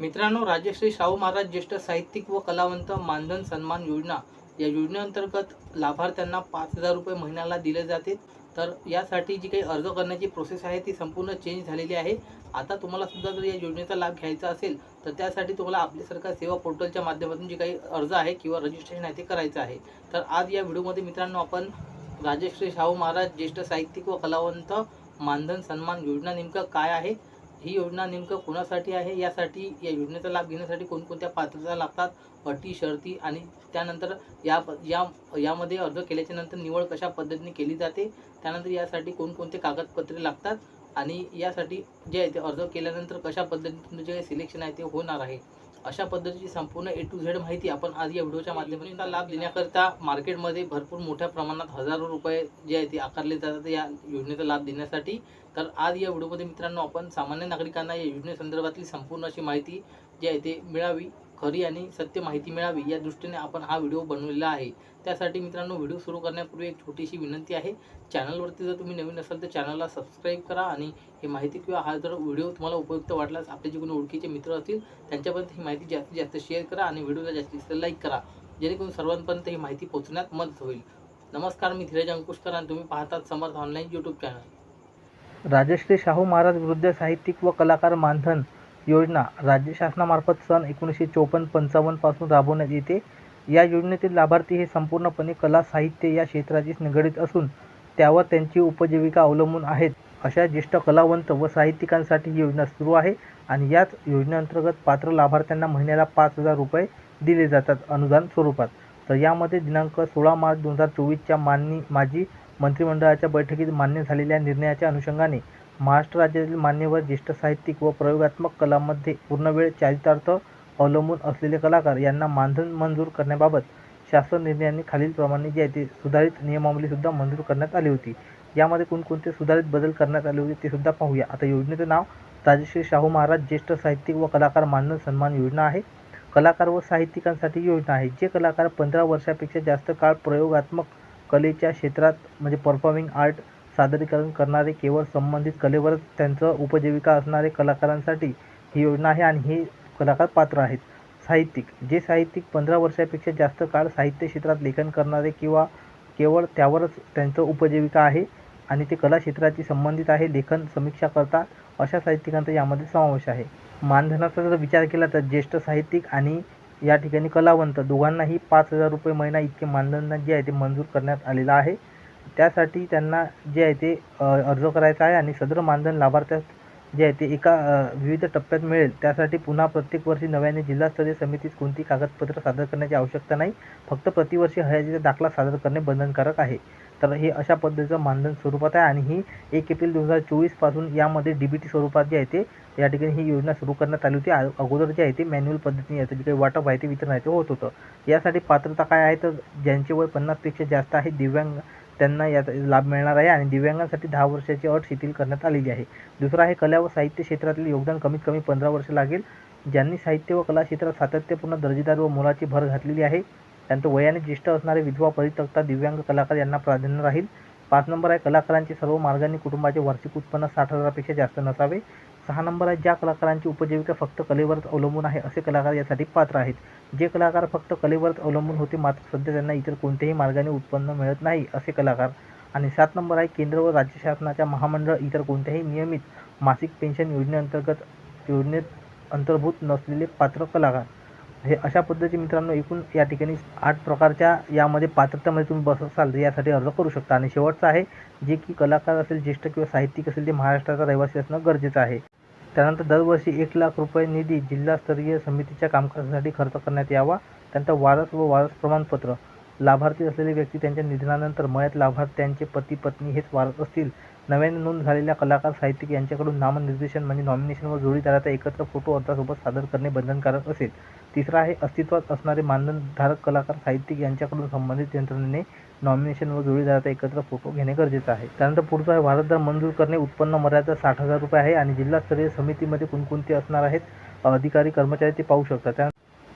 मित्रांनो राजश्री शाहू महाराज ज्येष्ठ साहित्यिक व कलावंत मानधन सन्मान योजना या योजनेअंतर्गत लाभार्थ्यांना पाच हजार रुपये महिन्याला दिले जाते. तर यासाठी जी काही अर्ज करण्याची प्रोसेस आहे ती संपूर्ण चेंज झालेली आहे. आता तुम्हाला सुद्धा जर या योजनेचा लाभ घ्यायचा असेल तर त्यासाठी तुम्हाला आपली सरकार सेवा पोर्टलच्या माध्यमातून जे काही अर्ज आहे किंवा रजिस्ट्रेशन आहे ते करायचं आहे. तर आज या व्हिडिओमध्ये मित्रांनो आपण राजश्री शाहू महाराज ज्येष्ठ साहित्यिक व कलावंत मानधन सन्मान योजना नेमकं काय आहे ही योजना नेमकं कोणासाठी आहे? यासाठी या योजनेचा लाभ घेण्यासाठी कोणकोणत्या पात्रता लागतात? अटी शर्ती आणि त्यानंतर या या यामध्ये अर्ज केल्याच्यानंतर निवड कशा पद्धतीने केली जाते? त्यानंतर यासाठी कोणकोणते कागदपत्रे लागतात? आणि यासाठी जे आहे ते अर्ज केल्यानंतर कशा पद्धतीने तुमचं जे सिलेक्शन आहे ते होणार आहे? अशा पद्धतीची संपूर्ण ए टू झेड माहिती आपण आज या व्हिडिओच्या माध्यमातून लाभ देण्याकरता मार्केटमध्ये भरपूर मोठ्या प्रमाणात हजारो रुपये जे आहे ते आकारले जातात या योजनेचा लाभ देण्यासाठी. तर आज या व्हिडिओमध्ये मित्रांनो आपण सामान्य नागरिकांना या योजनेसंदर्भातली संपूर्ण अशी माहिती जी आहे ते मिळावी. खरी आणि सत्य माहिती मिळावी या दृष्टीने आपण हा व्हिडिओ बनवलेला आहे. त्यासाठी मित्रांनो व्हिडिओ सुरू करण्यापूर्वी एक छोटीशी विनंती आहे. चॅनलवरती जर तुम्ही नवीन असाल तर चॅनलला सबस्क्राईब करा आणि ही माहिती किंवा हा जर व्हिडिओ तुम्हाला उपयुक्त वाटल्यास आपले जे कोणी ओळखीचे मित्र असतील त्यांच्यापर्यंत ही माहिती जास्तीत जास्त शेअर करा आणि व्हिडिओला जास्तीत जास्त लाईक करा. जेणेकरून सर्वांपर्यंत ही माहिती पोहोचण्यात मदत होईल. नमस्कार मी धीरज अंकुशकर आणि तुम्ही पाहतात Samarth online YouTube channel Rajshri Shahu Maharaj वृद्ध साहित्यिक व कलाकार मानधन योजना राज्य शासनामार्फत सन एकोणीसशे चोपन्न पंचावन्नपासून राबवण्यात येते. या योजनेतील लाभार्थी हे संपूर्णपणे कला साहित्य या क्षेत्राशी निगडीत असून त्यावर त्यांची उपजीविका अवलंबून आहेत. अशा ज्येष्ठ कलावंत व साहित्यिकांसाठी ही योजना सुरू आहे आणि याच योजनेअंतर्गत पात्र लाभार्थ्यांना महिन्याला पाच हजार रुपये दिले जातात अनुदान स्वरूपात. तर यामध्ये दिनांक सोळा मार्च दोन हजार चोवीसच्या माननी माजी मंत्रिमंडळाच्या बैठकीत मान्य झालेल्या निर्णयाच्या अनुषंगाने महाराष्ट्र राज्यातील मान्यवर ज्येष्ठ साहित्यिक व प्रयोगात्मक कलांमध्ये पूर्णवेळ चारितार्थ अवलंबून असलेले कलाकार यांना मानधन मंजूर करण्याबाबत शासन निर्णयाने खालीलप्रमाणे जे आहे ते सुधारित नियमावलीसुद्धा मंजूर करण्यात आली होती. यामध्ये कोणकोणते सुधारित बदल करण्यात आले होते ते सुद्धा पाहूया. आता योजनेचं नाव राजश्री शाहू महाराज ज्येष्ठ साहित्यिक व कलाकार मानधन सन्मान योजना आहे. कलाकार व साहित्यिकांसाठी योजना आहे जे कलाकार पंधरा वर्षापेक्षा जास्त काळ प्रयोगात्मक कलेच्या क्षेत्रात म्हणजे परफॉर्मिंग आर्ट सादरीकरण करणारे केवळ संबंधित कलेवरच त्यांचं उपजीविका असणारे कलाकारांसाठी ही योजना आहे आणि हे कलाकार पात्र आहेत. साहित्यिक जे साहित्यिक पंधरा वर्षापेक्षा जास्त काळ साहित्य क्षेत्रात लेखन करणारे किंवा केवळ त्यावरच त्यांचं उपजीविका आहे आणि ते कला क्षेत्राशी संबंधित आहे लेखन समीक्षा करता अशा साहित्यिकांचा यामध्ये समावेश आहे. मानधनाचा जर विचार केला तर ज्येष्ठ साहित्यिक आणि या ठिकाणी कलावंत दोघांनाही पाच हजार रुपये महिना इतके मानधन जे आहे ते मंजूर करण्यात आलेलं आहे. त्यासाठी त्यांना जे आहे ते अर्ज करायचा आहे आणि सदर मानधन लाभार्थ्यास जे आहे ते एका विविध टप्प्यात मिळेल. त्यासाठी पुन्हा प्रत्येक वर्षी नव्याने जिल्हास्तरीय समितीत कोणती कागदपत्र सादर करण्याची आवश्यकता नाही. फक्त प्रतिवर्षी हयातीचा दाखला सादर करणे बंधनकारक आहे. तर हे अशा पद्धतीचं मानधन स्वरूपात आहे आणि ही एक एप्रिल दोन हजार चोवीसपासून यामध्ये डी बी टी स्वरूपात जे आहे ते या ठिकाणी ही योजना सुरू करण्यात आली होती. आ- अगोदर जे आहे ते मॅन्युअल पद्धतीने याचं जे काही वाटप आहे ते वितरण आहे ते होत होतं. यासाठी पात्रता काय आहे? तर ज्यांचे वय पन्नासपेक्षा जास्त आहे दिव्यांग त्यांना याचा लाभ मिळणार आहे आणि दिव्यांगांसाठी दहा वर्षाची अट शिथिल करण्यात आलेली आहे. दुसरं आहे कला व साहित्य क्षेत्रातील योगदान कमीत कमी पंधरा वर्ष लागेल. ज्यांनी साहित्य व कला क्षेत्रात सातत्यपूर्ण दर्जेदार व मोलाची भर घातलेली आहे त्यांचं वयाने ज्येष्ठ असणारे विधवा परित्यक्ता दिव्यांग कलाकार यांना प्राधान्य राहील. पाच नंबर आहे कलाकारांचे सर्व मार्गांनी कुटुंबाचे वार्षिक उत्पन्न साठ हजारापेक्षा जास्त नसावे. सहा नंबर आहे ज्या कलाकारांची उपजीविका फक्त कलेवरच अवलंबून आहे असे कलाकार यासाठी पात्र आहेत. जे कलाकार फक्त कलेवरच अवलंबून होते मात्र सध्या त्यांना इतर कोणत्याही मार्गाने उत्पन्न मिळत नाही असे कलाकार. आणि सात नंबर आहे केंद्र व राज्य शासनाच्या महामंडळ इतर कोणत्याही नियमित मासिक पेन्शन योजनेअंतर्गत योजनेत अंतर्भूत नसलेले पात्र कलाकार. हे अशा पद्धतीचे मित्रांनो एकूण या ठिकाणी आठ प्रकारच्या यामध्ये पात्रतेमध्ये तुम्ही बसत असाल तर यासाठी अर्ज करू शकता. आणि शेवटचं आहे जे की कलाकार असेल ज्येष्ठ किंवा साहित्यिक असेल ते महाराष्ट्राचा रहिवासी असणं गरजेचं आहे. त्यानंतर दरवर्षी एक लाख रुपये निधी जिल्हास्तरीय समितीच्या कामकाजासाठी खर्च करण्यात यावा. त्यानंतर वारस व वारस प्रमाणपत्र. लाभार्थी असलेले व्यक्ती त्यांच्या निधनानंतर मयत लाभार्थ्यांचे पती पत्नी हेच वारस असतील. नव्याने नोंद झालेल्या कलाकार साहित्यिक यांच्याकडून नामनिर्देशन म्हणजे नॉमिनेशन व जोडीदाराचा एकत्र फोटो अर्जासोबत सादर करणे बंधनकारक असेल. तिसरा आहे अस्तित्वात असणारे मानधनधारक कलाकार साहित्यिक यांच्याकडून संबंधित यंत्रणेने नॉमिनेशन व जोडीदाराचा एकत्र फोटो घेणे गरजेचं आहे. त्यानंतर पुढचं आहे वारसदार मंजूर करणे उत्पन्न मर्यादा साठ हजार रुपये आहे आणि जिल्हास्तरीय समितीमध्ये कोणकोणते असणार आहेत अधिकारी कर्मचारी ते पाहू शकतात त्या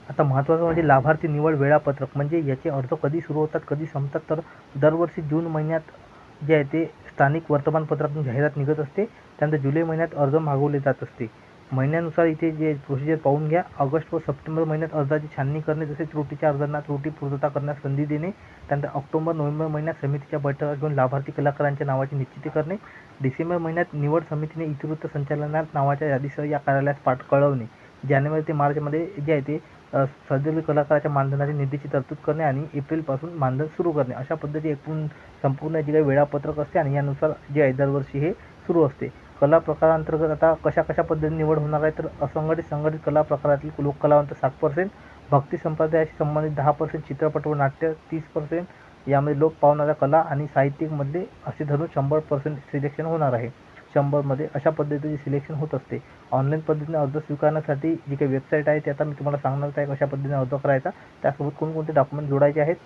आता महत्त्वाचं म्हणजे लाभार्थी निवड वेळापत्रक म्हणजे याचे अर्ज कधी सुरू होतात कधी संपतात तर दरवर्षी जून महिन्यात जे आहे ते स्थानिक वर्तमानपत्रातून जाहिरात निघत असते. त्यानंतर जुलै महिन्यात अर्ज मागवले जात असते. महिन्यानुसार इथे जे प्रोसिजर पाहून घ्या. ऑगस्ट व सप्टेंबर महिन्यात अर्जाची छाननी करणे तसेच त्रुटीच्या अर्जांना त्रुटी पूर्तता करण्यास संधी देणे त्यानंतर ऑक्टोबर नोव्हेंबर महिन्यात समितीच्या बैठका घेऊन लाभार्थी कलाकारांच्या नावाची निश्चिती करणे डिसेंबर महिन्यात निवड समितीने इतिवृत्त संचालनात नावाच्या यादीसह या कार्यालयास पाठ कळवणे जानेवारी ते मार्चमध्ये जे आहे ते सदरील कलाकाराच्या मानधनाची निधीची तरतूद करणे आणि एप्रिलपासून मानधन सुरू करणे. अशा पद्धती एकूण संपूर्ण जे काही वेळापत्रक असते आणि यानुसार जे आहे दरवर्षी हे सुरू असते. कला प्रकारांतर्गत आता कशा कशा पद्धतीने निवड होणार आहे तर असंघटित संघटित कला प्रकारातील लोककलावंत सात पर्सेंट भक्ती संप्रदायाशी संबंधित दहा पर्सेंट चित्रपट व नाट्य तीस पर्सेंट यामध्ये लोक पावणाऱ्या कला आणि साहित्यिकमधले असे धरून शंभर पर्सेंट सिलेक्शन होणार आहे. शंभरमध्ये अशा पद्धतीचे सिलेक्शन होत असते. ऑनलाईन पद्धतीने अर्ज स्वीकारण्यासाठी जी काही वेबसाईट आहे ते आता मी तुम्हाला सांगणार आहे कशा पद्धतीने अर्ज करायचा. त्यासोबत कोणकोणते डॉक्युमेंट जोडायचे आहेत?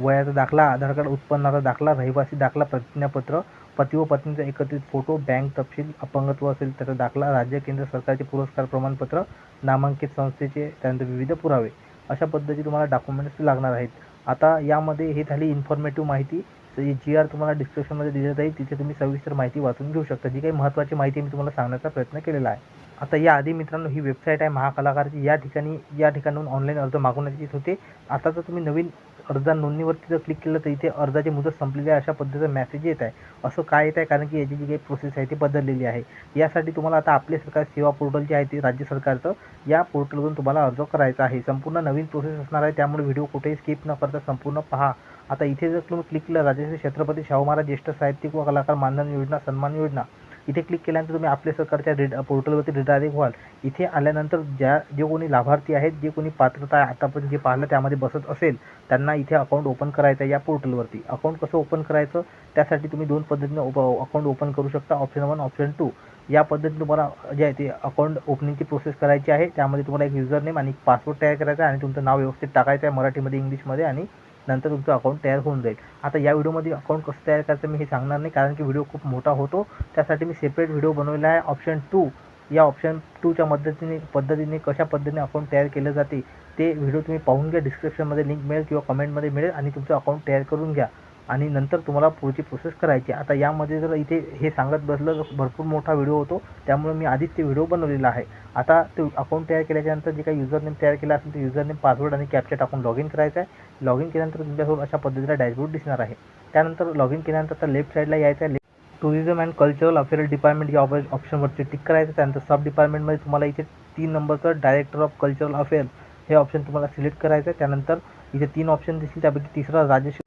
वयाचा दाखला आधार कार्ड उत्पन्नाचा दाखला रहिवासी दाखला प्रतिज्ञापत्र पती व पत्नीचा एकत्रित फोटो बँक तपशील अपंगत्व असेल त्याचा दाखला राज्य केंद्र सरकारचे पुरस्कार प्रमाणपत्र नामांकित संस्थेचे त्यानंतर विविध पुरावे. अशा पद्धतीचे तुम्हाला डॉक्युमेंट्स लागणार आहेत. आता यामध्ये हे झाली इन्फॉर्मेटिव्ह माहिती. जी आर तुम्हाला डिस्क्रिप्शनमध्ये दिली जाईल तिथे तुम्ही सविस्तर माहिती वाचून घेऊ शकता. जी काही महत्त्वाची माहिती मी तुम्हाला सांगण्याचा प्रयत्न केलेला आहे. आता या आधी मित्रांनो ही वेबसाईट आहे महाकलाकारची. या ठिकाणी या ठिकाणाहून ऑनलाईन अर्ज मागवण्यात येत होते. आता जर तुम्ही नवीन अर्जा नोंदणीवरती जर क्लिक केलं तर इथे अर्जाची मुदत संपलेली आहे. अशा पद्धतीचा मेसेज येत आहे. असं काय येत आहे? कारण की याची जी काही प्रोसेस आहे ती बदललेली आहे. यासाठी तुम्हाला आता आपले सरकार सेवा पोर्टल जे आहे ते राज्य सरकारचं या पोर्टलवरून तुम्हाला अर्ज करायचा आहे. संपूर्ण नवीन प्रोसेस असणार आहे. त्यामुळे व्हिडिओ कुठेही स्किप न करता संपूर्ण पहा. आता इथे जर तुम्ही क्लिक केलं राजश्री छत्रपती शाहू महाराज ज्येष्ठ साहित्यिक व कलाकार मानधन योजना सन्मान योजना इथे क्लिक केल्यानंतर तुम्ही आपल्या सरकारच्या रिड पोर्टलवरती रिडायरेक्ट व्हाल. इथे आल्यानंतर ज्या जे कोणी लाभार्थी आहेत जे कोणी पात्रता आहे आतापर्यंत जे पाहिलं त्यामध्ये बसत असेल त्यांना इथे अकाउंट ओपन करायचं आहे या पोर्टलवरती. अकाउंट कसं ओपन करायचं? त्यासाठी तुम्ही दोन पद्धतीने ओप अकाउंट ओपन करू शकता. ऑप्शन वन ऑप्शन टू या पद्धतीने तुम्हाला जे आहे ते अकाउंट ओपनिंगची प्रोसेस करायची आहे. त्यामध्ये तुम्हाला एक युजर नेम आणि पासवर्ड तयार करायचा आहे आणि तुमचं नाव व्यवस्थित टाकायचं आहे मराठीमध्ये इंग्लिशमध्ये आणि नंतर तुमचं अकाउंट तयार होऊन जाईल. आता या व्हिडिओमध्ये अकाउंट कसं तयार करायचं मी हे सांगणार नाही कारण की व्हिडिओ खूप मोठा होतो. त्यासाठी मी सेपरेट व्हिडिओ बनवलेला आहे. ऑप्शन टू या ऑप्शन टूच्या मदतीने पद्धतीने कशा पद्धतीने अकाउंट तयार केलं जाते ते व्हिडिओ तुम्ही पाहून घ्या. डिस्क्रिप्शनमध्ये लिंक मिळेल किंवा कमेंटमध्ये मिळेल आणि तुमचं अकाउंट तयार करून घ्या. आणि नंतर तुम्हाला पुढची प्रोसेस करायची आता यामध्ये जर इथे हे सांगत बसलं तर भरपूर मोठा व्हिडिओ होतो. त्यामुळे मी आधीच ते व्हिडिओ बनवलेला आहे. आता ते अकाउंट तयार केल्याच्यानंतर जे काही युजर नेम तयार केला असेल ते युजर नेम पासवर्ड आणि कॅप्चा टाकून लॉग इन करायचं आहे. लॉग इन केल्यानंतर तुमच्यासोबत अशा पद्धतीला डॅशबोर्ड दिसणार आहे. त्यानंतर लॉग इन केल्यानंतर आता लेफ्ट साईडला यायचं आहे. Tourism and cultural affair department या ऑप ऑप्शनवरती टिक करायचं त्यानंतर सब डिपार्टमेंटमध्ये तुम्हाला इथे तीन नंबरचं डायरेक्टर ऑफ कल्चरल अफेअर हे ऑप्शन तुम्हाला सिलेक्ट करायचं आहे. त्यानंतर इथे तीन ऑप्शन दिसतील. त्यापैकी तिसरा Rajesh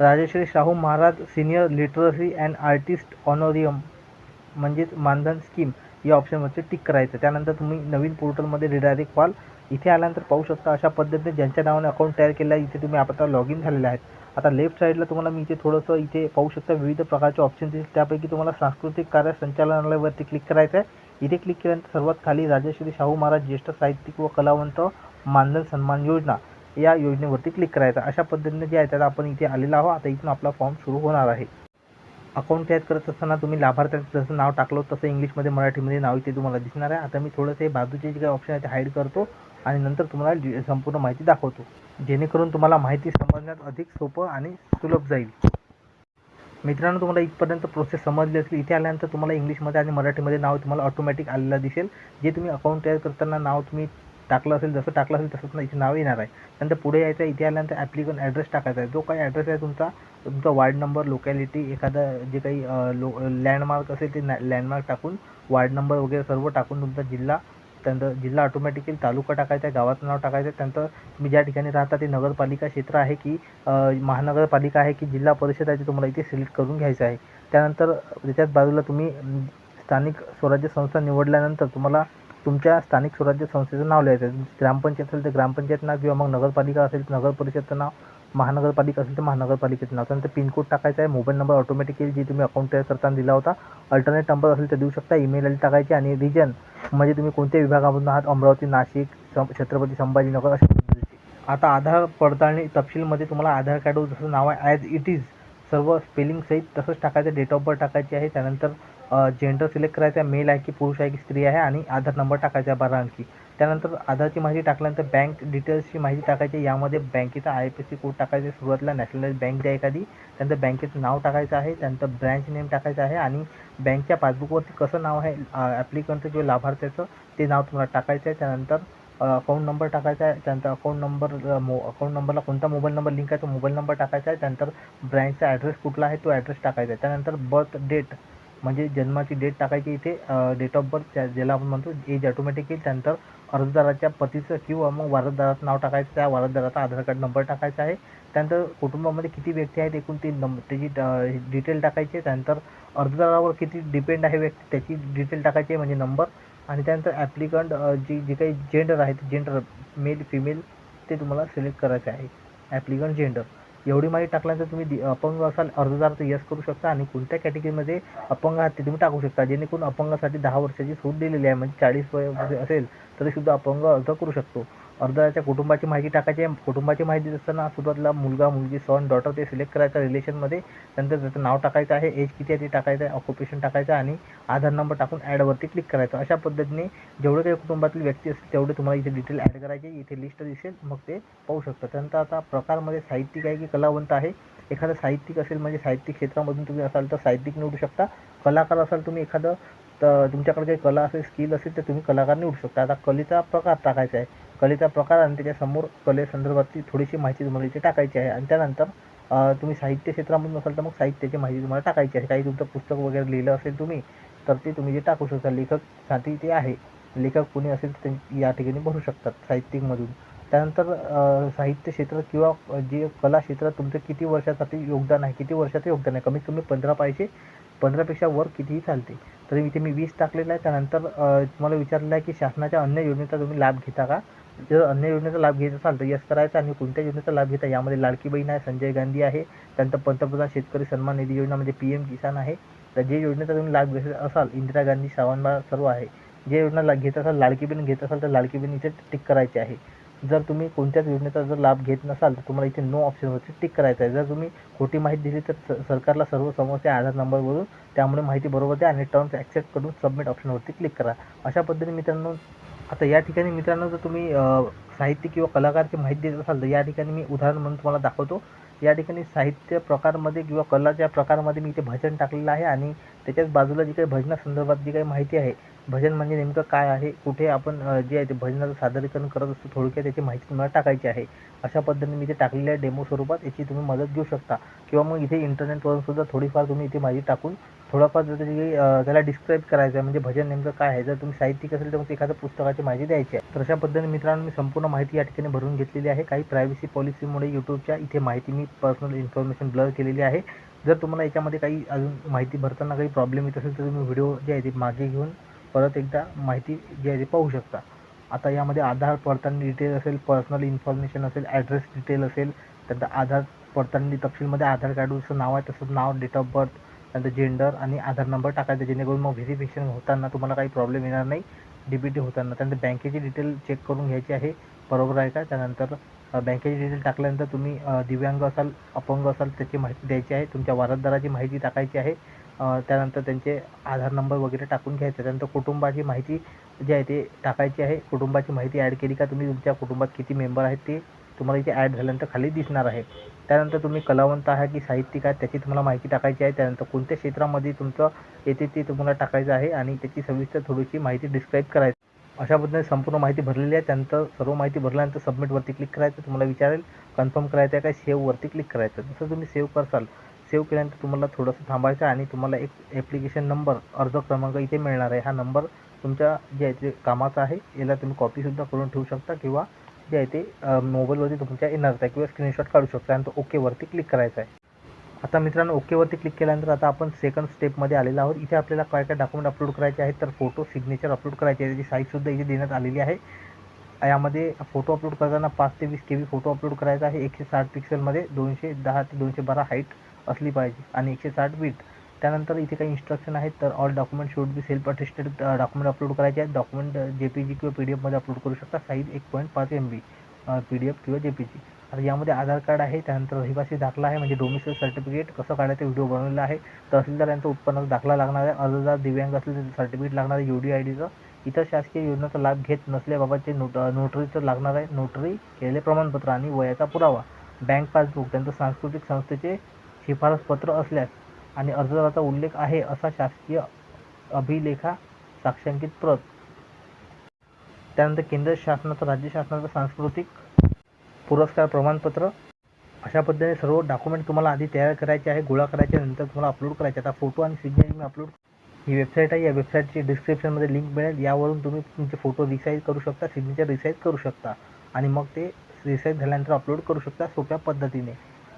Rajshri Shahu Maharaj senior literacy and artist honorarium म्हणजेच मानधन स्कीम या ऑप्शनवरती टिक करायचं. त्यानंतर तुम्ही नवीन पोर्टलमध्ये रिडायरेक्ट व्हाल. इथे आल्यानंतर पाहू शकता अशा पद्धतीने ज्यांच्या नावाने अकाउंट तयार केलं आहे इथे तुम्ही आता लॉग इन झालेले आहेत. आता लेफ्ट साईडला तुम्हाला मी इथे थोडंसं इथे पाहू शकता विविध प्रकारचे ऑप्शन दिसतील त्यापैकी तुम्हाला सांस्कृतिक कार्य संचालनालयावरती क्लिक करायचं आहे. इथे क्लिक केल्यानंतर सर्वात खाली राजश्री शाहू महाराज ज्येष्ठ साहित्यिक व कलावंत मानधन सन्मान योजना. या योजनेवरती क्लिक करायचा. अशा पद्धतीने जे आहे त्याला आपण इथे आलेलो आहोत. आता इथून आपला फॉर्म सुरू होणार आहे. अकाउंट तयार करत असताना तुम्ही लाभार्थ्याचं जसं नाव टाकलं तसं इंग्लिशमध्ये मराठीमध्ये नाव इथे तुम्हाला दिसणार आहे. आता मी थोडंसं हे बाजूचे जे काही ऑप्शन आहे ते हाईड करतो आणि नंतर तुम्हाला संपूर्ण माहिती दाखवतो. जेणेकरून तुम्हाला माहिती समजण्यात अधिक सोपं आणि सुलभ जाईल. मित्रांनो तुम्हाला इथपर्यंत प्रोसेस समजली असली इथे आल्यानंतर तुम्हाला इंग्लिशमध्ये आणि मराठीमध्ये नाव तुम्हाला ऑटोमॅटिक आलेलं दिसेल. जे तुम्ही अकाउंट तयार करताना नाव तुम्ही टाकलं असेल जसं टाकलं असेल तसंच ना इथे नाव येणार आहे. नंतर पुढे यायचं आहे इथे आल्यानंतर ॲप्लिकन ॲड्रेस टाकायचा आहे. जो काही ॲड्रेस आहे तुमचा तुमचा वार्ड नंबर लोकॅलिटी एखादा जे काही लो लँडमार्क असेल ते लँडमार्क टाकून वार्ड नंबर वगैरे सर्व टाकून तुमचा जिल्हा त्यानंतर जिल्हा ऑटोमॅटिकली तालुका टाकायचा आहे गावाचं नाव टाकायचं आहे. त्यानंतर तुम्ही ज्या ठिकाणी राहता ते नगरपालिका क्षेत्र आहे की महानगरपालिका आहे की जिल्हा परिषद आहे ते तुम्हाला इथे सिलेक्ट करून घ्यायचं आहे. त्यानंतर त्याच्याच बाजूला तुम्ही स्थानिक स्वराज्य संस्था निवडल्यानंतर तुम्हाला तुमच्या स्थानिक स्वराज्य संस्थेचं नाव लिहायचं आहे. ग्रामपंचायत असेल तर ग्रामपंचायत नाव किंवा मग नगरपालिका असेल तर नगर परिषदचं नाव महानगरपालिका असेल तर महानगरपालिकेचं नाव. त्यानंतर पिनकोड टाकायचा आहे. मोबाईल नंबर ऑटोमॅटिकली जे तुम्ही अकाउंट तयार करताना दिला होता अल्टरनेट नंबर असेल तर देऊ शकता. ईमेल आय डी टाकायची आणि रिजन म्हणजे तुम्ही कोणत्या विभागामधून आहात? अमरावती नाशिक सं छत्रपती संभाजीनगर अशा आता आधार पडताळणी तपशीलमध्ये तुम्हाला आधार कार्डवर जसं नाव आहे. ॲज इट इज सर्व स्पेलिंग सहित तसंच टाकायचं. डेट ऑफ बर्थ टाकायची आहे. त्यानंतर जेंडर सिलेक्ट करायचा आहे मेल आहे की पुरुष आहे की स्त्री आहे आणि आधार नंबर टाकायचा आहे बारा अंकी त्यानंतर आधारची माहिती टाकल्यानंतर बँक डिटेल्सची माहिती टाकायची. आहे. यामध्ये बँकेचा I F S C code टाकायचा आहे. सुरुवातीला नॅशनलाइज बँक द्या एखादी. त्यानंतर बँकेचं नाव टाकायचं आहे. त्यानंतर ब्रँच नेम टाकायचं आहे आणि बँकच्या पासबुकवरती कसं नाव आहे ॲप्लिकंटचं किंवा लाभार्थ्याचं ते नाव तुम्हाला टाकायचं आहे. त्यानंतर अकाउंट नंबर टाकायचा आहे. त्यानंतर अकाउंट नंबर मो अकाउंट नंबरला कोणता मोबाईल नंबर लिंक आहे तो मोबाईल नंबर टाकायचा आहे. त्यानंतर ब्रँचचा ॲड्रेस कुठला आहे तो ॲड्रेस टाकायचा आहे. त्यानंतर बर्थ डेट म्हणजे जन्माची डेट टाकायची इथे डेट ऑफ बर्थ ज्याला आपण म्हणतो एज ऑटोमॅटिक येईल त्यानंतर अर्जदाराच्या पतीचं किंवा मग वारसदाराचं नाव टाकायचं त्या वारसदाराचा आधार कार्ड नंबर टाकायचा आहे. त्यानंतर कुटुंबामध्ये किती व्यक्ती आहेत एकूण ती नंब त्याची डिटेल टाकायची आहे. त्यानंतर अर्जदारावर किती डिपेंड आहे व्यक्ती त्याची डिटेल टाकायची आहे म्हणजे नंबर आणि त्यानंतर ॲप्लिकंट जी जे काही जेंडर आहे ते जेंडर मेल फिमेल ते तुम्हाला सिलेक्ट करायचं आहे. ॲप्लिकंट जेंडर एवढी माहिती टाकल्यानंतर तुम्ही दि अपंग असाल अर्जदार तर यस करू शकता आणि कोणत्या कॅटेगरीमध्ये अपंग आहात ते तुम्ही टाकू शकता. जेणेकरून अपंगासाठी दहा वर्षाची सूट दिलेली आहे म्हणजे चाळीस वय असेल तरीसुद्धा अपंग अर्ज करू शकतो. अर्जदाराच्या कुटुंबाची माहिती टाकायची आहे. कुटुंबाची माहिती असताना सुरुवातीला मुलगा मुलगी सन डॉटर ते सिलेक्ट करायचं रिलेशनमध्ये त्यानंतर त्याचं नाव टाकायचं आहे. एज किती आहे ते टाकायचं आहे. ऑक्युपेशन टाकायचं आणि आधार नंबर टाकून ॲडवरती क्लिक करायचं. अशा पद्धतीने जेवढे काही कुटुंबातील व्यक्ती असतील तेवढे तुम्हाला इथे डिटेल ॲड करायचे. इथे लिस्ट दिसेल. मग ते पाहू शकता. त्यानंतर आता प्रकारमध्ये साहित्यिक आहे की कलावंत आहे? एखादं साहित्यिक असेल म्हणजे साहित्यिक क्षेत्रामधून तुम्ही असाल तर साहित्यिक निवडू शकता. कलाकार असाल तुम्ही एखादं तर तुमच्याकडे काही कला असेल स्किल असेल तर तुम्ही कलाकार निवडू शकता. आता कलेचा प्रकार टाकायचा आहे. कलेचा प्रकार आणि त्याच्यासमोर कलेसंदर्भातली थोडीशी माहिती तुम्हाला इथे टाकायची आहे. आणि त्यानंतर तुम्ही साहित्य क्षेत्रामधून असाल तर मग साहित्याची माहिती तुम्हाला टाकायची आहे. काही तुमचं पुस्तक वगैरे लिहिलं असेल तुम्ही तर ते तुम्ही जे टाकू शकता. लेखकसाठी ते आहे. लेखक कोणी असेल तर ते या ठिकाणी भरू शकतात साहित्यिकमधून. त्यानंतर साहित्य क्षेत्र किंवा जे कला क्षेत्रात तुमचं किती वर्षासाठी योगदान आहे किती वर्षाचं योगदान आहे? कमीत कमी पंधरा पाहिजे पंधरापेक्षा वर कितीही चालते. तरी इथे मी वीस टाकलेलं आहे. त्यानंतर तुम्हाला विचारलेलं आहे की शासनाच्या अन्य योजनेचा तुम्ही लाभ घेता का? जर अन्य योजनेचा लाभ घेत असाल तर यस करायचा आणि कोणत्या योजनेचा लाभ घेता यामध्ये लाडकी बहीण आहे संजय गांधी आहे त्यानंतर पंतप्रधान शेतकरी सन्मान निधी योजना म्हणजे पी एम किसान आहे. तर जे योजनेचा तुम्ही लाभ घेत असाल इंदिरा गांधी श्रावणबाळ सर्व आहे. जे योजना ला घेत असाल लाडकी बहीण घेत असाल तर लाडकी बहीण इथे टिक करायची आहे. जर तुम्ही कोणत्याच योजनेचा जर लाभ घेत नसाल तर तुम्हाला इथे नो ऑप्शनवरती टिक करायचं आहे. जर तुम्ही खोटी माहिती दिली तर स- सरकारला सर्व समजते आधार नंबरवरून त्यामुळे माहिती बरोबर द्या आणि टर्म्स ॲक्सेप्ट करून सबमिट ऑप्शनवरती क्लिक करा. अशा पद्धतीने मित्रांनो आता या ठिकाणी मित्रांनो जर तुम्ही साहित्य किंवा कलाकारची माहिती देत असाल तर या ठिकाणी मी उदाहरण म्हणून तुम्हाला दाखवतो. या ठिकाणी साहित्य प्रकारमध्ये किंवा कलाच्या प्रकारमध्ये मी इथे भजन टाकलेलं आहे आणि त्याच्याच बाजूला जी काही भजनासंदर्भात जी काही माहिती आहे भजन म्हणजे नेमकं काय आहे कुठे आपण जे आहे ते भजनाचं सादरीकरण करत असतो थोडक्यात त्याची माहिती तुम्हाला टाकायची आहे. अशा पद्धतीने मी इथे टाकलेल्या आहे डेमो स्वरूपात याची तुम्ही मदत घेऊ शकता. किंवा मग इथे इंटरनेटवरून सुद्धा थोडीफार तुम्ही इथे माहिती टाकून थोडंफार जर त्याची त्याला डिस्क्राईब करायचं आहे म्हणजे भजन नेमकं काय आहे? जर तुम्ही साहित्यिक असेल तर मग एखाद्या पुस्तकाची माहिती द्यायची आहे. तर अशा पद्धतीने मित्रांनो मी संपूर्ण माहिती या ठिकाणी भरून घेतलेली आहे. काही प्रायव्हसी पॉलिसीमुळे यूट्यूबच्या इथे माहिती मी पर्सनल इन्फॉर्मेशन ब्लर केलेली आहे. जर तुम्हाला याच्यामध्ये काही अजून माहिती भरताना काही प्रॉब्लेम येत असेल तर तुम्ही व्हिडिओ जे आहे ते मागे घेऊन परत एकदा माहिती जी आहे ती पाहू शकता. आता यामध्ये आधार पडताळणी डिटेल असेल पर्सनल इन्फॉर्मेशन असेल ॲड्रेस डिटेल असेल त्यानंतर आधार पडताळणी तपशीलमध्ये आधार कार्डचं नाव आहे तसंच नाव डेट ऑफ बर्थ त्यानंतर जेंडर आणि आधार नंबर टाकायचा जेणेकरून मग व्हेरिफिकेशन होताना तुम्हाला काही प्रॉब्लेम येणार नाही. डी बी टी होताना. त्यानंतर बँकेची डिटेल चेक करून घ्यायची आहे. बरोबर आहे का? त्यानंतर बँकेची डिटेल टाकल्यानंतर तुम्ही दिव्यांग असाल अपंग असाल त्याची माहिती द्यायची आहे. तुमच्या वारसदाराची माहिती टाकायची आहे. त्यानंतर त्यांचे आधार नंबर वगैरे टाकून घ्यायचं. त्यानंतर कुटुंबाची माहिती जी आहे ते टाकायची आहे. कुटुंबाची माहिती ॲड केली का? तुम्ही तुमच्या कुटुंबात किती मेंबर आहेत ते? तुम्हाला इथे ॲड झाल्यानंतर खाली दिसणार आहे. त्यानंतर तुम्ही कलावंत आहे की साहित्यिक आहे त्याची तुम्हाला माहिती टाकायची आहे. त्यानंतर कोणत्या क्षेत्रामध्ये तुमचं येते ते तुम्हाला टाकायचं आहे आणि त्याची सविस्तर थोडीशी माहिती डिस्क्राईब करायची. अशा पद्धतीने संपूर्ण माहिती भरलेली आहे. त्यानंतर सर्व माहिती भरल्यानंतर सबमिटवरती क्लिक करायचं. तुम्हाला विचारेल कन्फर्म करायचं आहे काय सेव्हवरती क्लिक करायचं जसं तुम्ही सेव्ह करसाल सेव्ह केल्यानंतर तुम्हाला थोडंसं थांबायचं आहे आणि तुम्हाला एक ॲप्लिकेशन नंबर अर्ज क्रमांक इथे मिळणार आहे. हा नंबर तुमच्या जे आहे ते कामाचा आहे. याला तुम्ही कॉपीसुद्धा करून ठेवू शकता किंवा जे आहे ते मोबाईलवरती तुमच्या येणार आहे किंवा स्क्रीनशॉट काढू शकता आणि तो ओकेवरती क्लिक करायचा आहे. आता मित्रांनो ओकेवरती क्लिक केल्यानंतर आता आपण सेकंड स्टेपमध्ये आलेलो आहोत. इथे आपल्याला काय काय डॉक्युमेंट अपलोड करायचे आहेत तर फोटो सिग्नेचर अपलोड करायचे आहे. त्याची साईजसुद्धा इथे देण्यात आलेली आहे. यामध्ये फोटो अपलोड करताना पाच ते वीस के बी फोटो अपलोड करायचा आहे. एकशे साठ पिक्सेलमध्ये दोनशे दहा ते दोनशे बारा हाईट असली पाहिजे आणि एकशे साठ बीट त्यानंतर इथे काही इन्स्ट्रक्शन आहेत तर all document should be self attested document upload करायचे आहेत. डॉक्युमेंट जे पी जी किंवा पी डी एफमध्ये अपलोड करू शकता. साईज एक पॉईंट पाच M B P D F किंवा जे पी जी आता यामध्ये आधार कार्ड आहे त्यानंतर रहिवासी दाखला आहे म्हणजे डोमिसाईल सर्टिफिकेट कसं काढायचं व्हिडिओ बनवलेला आहे. तहसीलदार यांचा उत्पन्नाचा दाखला लागणार आहे. अर्जदार दिव्यांग असले तर सर्टिफिकेट लागणार आहे. यू डी आय डीचं इतर शासकीय योजनेचा लाभ घेत नसल्याबाबतचे नोट नोटरीचं लागणार आहे. नोटरी केलेले प्रमाणपत्र आणि वयाचा पुरावा. बँक पासबुक त्यांचं सांस्कृतिक संस्थेचे शिफारसपत्र असल्यास आणि अर्जदाराचा उल्लेख आहे असा शासकीय अभिलेखा साक्षांकित प्रत. त्यानंतर केंद्र शासनाचं राज्य शासनाचं सांस्कृतिक पुरस्कार प्रमाणपत्र. अशा पद्धतीने सर्व डॉक्युमेंट तुम्हाला आधी तयार करायचे आहे गोळा करायचे नंतर तुम्हाला अपलोड करायचे आता फोटो आणि सिग्नेचर मी अपलोड ही वेबसाईट आहे. या वेबसाईटची डिस्क्रिप्शनमध्ये लिंक मिळेल. यावरून तुम्ही तुमचे फोटो रिसाईज करू शकता सिग्नेचर रिसाईज करू शकता. आणि मग ते रिसाईज झाल्यानंतर अपलोड करू शकता सोप्या पद्धतीने.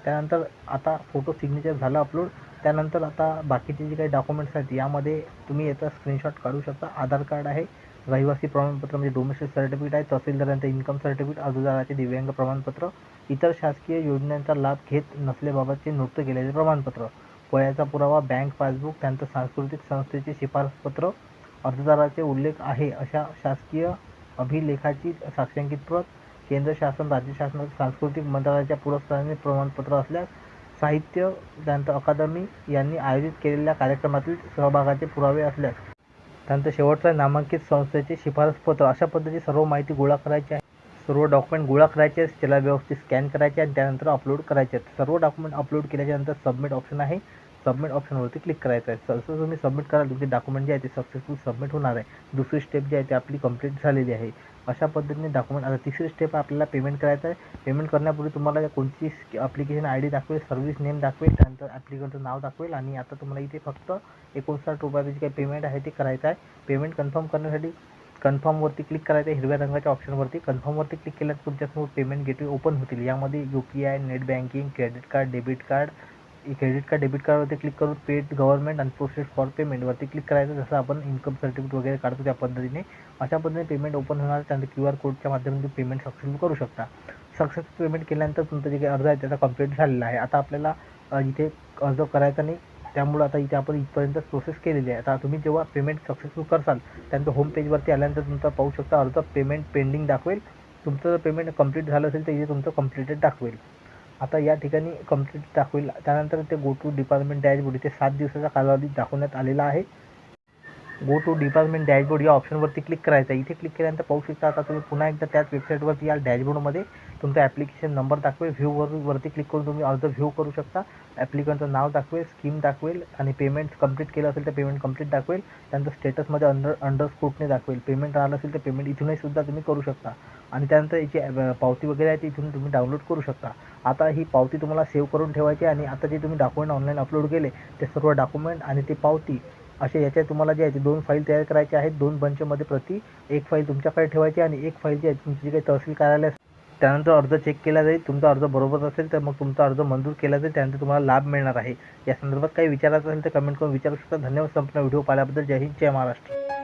त्यानंतर आता फोटो सिग्नेचर झालं अपलोड त्यानंतर आता बाकीचे जे काही डॉक्युमेंट्स आहेत यामध्ये तुम्ही याचा स्क्रीनशॉट काढू शकता. आधार कार्ड आहे रहिवासी प्रमाणपत्र म्हणजे डोमेस्टिक सर्टिफिकेट आहे तहसीलदारांचं इन्कम सर्टिफिकेट अर्जदाराचे दिव्यांग प्रमाणपत्र इतर शासकीय योजनांचा लाभ घेत नसल्याबाबतचे नृत्य केलेले प्रमाणपत्र वयाचा पुरावा बँक पासबुक त्यानंतर सांस्कृतिक संस्थेचे शिफारसपत्र अर्जदाराचे उल्लेख आहे अशा शासकीय अभिलेखाची साक्षांकित प्रत केंद्र शासन राज्य शासन सांस्कृतिक मंत्रालयाच्या पुरस्काराने प्रमाणपत्र असल्यास साहित्य त्यानंतर अकादमी यांनी आयोजित केलेल्या कार्यक्रमातील सहभागाचे पुरावे असल्यास त्यानंतर शेवटचा नामांकित संस्थेचे शिफारसपत्र अशा पद्धतीची सर्व माहिती गोळा करायची आहे. सर्व डॉक्युमेंट गोळा करायचे आहेत त्याला व्यवस्थित स्कॅन करायचे आणि त्यानंतर अपलोड करायचे आहेत. सर्व डॉक्युमेंट अपलोड केल्याच्यानंतर सबमिट ऑप्शन आहे. सबमिट ऑप्शनवरती क्लिक करायचं आहे. जसं तुम्ही सबमिट कराल तुमचे डॉक्युमेंट जे आहे ते सक्सेसफुल सबमिट होणार आहे. दुसरी स्टेप जी आहे ती आपली कंप्लीट झालेली आहे. अशा पद्धतीने डॉक्युमेंट आता तिसरी स्टेप आपल्याला पेमेंट करायचं आहे. पेमेंट करण्यापूर्वी तुम्हाला कोणती ॲप्लिकेशन आय डी दाखवेल सर्व्हिस नेम दाखवेल त्यानंतर ॲप्लिकेंटचं नाव दाखवेल आणि आता तुम्हाला इथे फक्त एकोणसाठ रुपयाचं जे काही पेमेंट आहे ते करायचं आहे. पेमेंट कन्फर्म करण्यासाठी कन्फर्मवरती क्लिक करायचं आहे. हिरव्या रंगाच्या ऑप्शनवरती कन्फर्मवरती क्लिक केल्यास तुमच्यासमोर पेमेंट गेटवे ओपन होतील. यामध्ये U P I net banking credit card debit card credit card debit कार्डवरती click करून पेड गव्हर्नमेंट आणि प्रोसेस फॉर पेमेंटवरती क्लिक करायचं जसं आपण इन्कम सर्टिफिकेट वगैरे काढतो त्या पद्धतीने अशा पद्धतीने पेमेंट ओपन होणार त्यानंतर क्यू आर कोडच्या माध्यमातून पेमेंट सक्सेसफुल करू शकता. सक्सेसफुल पेमेंट केल्यानंतर तुमचं जे काही अर्ज आहे त्याचा कंप्लीट झालेला आहे. आता आपल्याला इथे अर्ज करायचा नाही. त्यामुळं आता इथे आपण इथपर्यंत प्रोसेस केलेली आहे. आता तुम्ही जेव्हा पेमेंट सक्सेसफुल करसाल त्यानंतर होम पेजवरती आल्यानंतर तुमचा पाहू शकता अर्ज पेमेंट पेंडिंग दाखवेल. तुमचं जर पेमेंट कंप्लीट झालं असेल तर इथे तुमचं कंप्लीटेड दाखवेल. आता या ठिकाणी कंप्लीट दाखवेल. त्यानंतर ते गो टू डिपार्टमेंट डॅशबोर्ड इथे सात दिवसाचा कालावधी दाखवण्यात आलेला आहे. गो टू डिपार्टमेंट डॅशबोर्ड या ऑप्शनवरती क्लिक करायचं आहे. इथे क्लिक केल्यानंतर पाहू शकता आता तुम्ही पुन्हा एकदा त्याच वेबसाईटवरती या डॅशबोर्डमध्ये तुमचा ॲप्लिकेशन नंबर दाखवेल. व्ह्यूवर वरती क्लिक करून तुम्ही अर्ज व्ह्यू करू शकता. ॲप्लिकंटचं नाव दाखवेल स्कीम दाखवेल आणि पेमेंट कंप्लीट केलं असेल तर पेमेंट कंप्लीट दाखवेल. त्यानंतर स्टेटसमध्ये अंडर अंडर स्क्रूटने दाखवेल. पेमेंट राहिलं असेल तर पेमेंट इथूनही सुद्धा तुम्ही करू शकता. आणि त्यानंतर याची पावती वगैरे आहे ती इथून तुम्ही डाउनलोड करू शकता. आता ही पावती तुम्हाला सेव्ह करून ठेवायची आहे आणि आता जे तुम्ही डॉक्युमेंट ऑनलाईन अपलोड केले ते सर्व डॉक्युमेंट आणि ते पावती असे याच्यात तुम्हाला जे आहे ते दोन फाईल तयार करायचे आहेत. दोन बंचमध्ये प्रति एक फाईल तुमच्याकडे ठेवायची आणि एक फाईल जी आहे तुमची जी काही तहसील कार्यालय असेल, त्यानंतर अर्ज चेक केला जाईल. तुमचा अर्ज बरोबर असेल तर मग तुमचा अर्ज मंजूर केला जाईल. त्यानंतर तुम्हाला लाभ मिळणार आहे. या संदर्भात काही विचारायचं असेल तर कमेंट करून विचारू शकता. धन्यवाद संपूर्ण व्हिडिओ पाहिल्याबद्दल. जय हिंद जय महाराष्ट्र.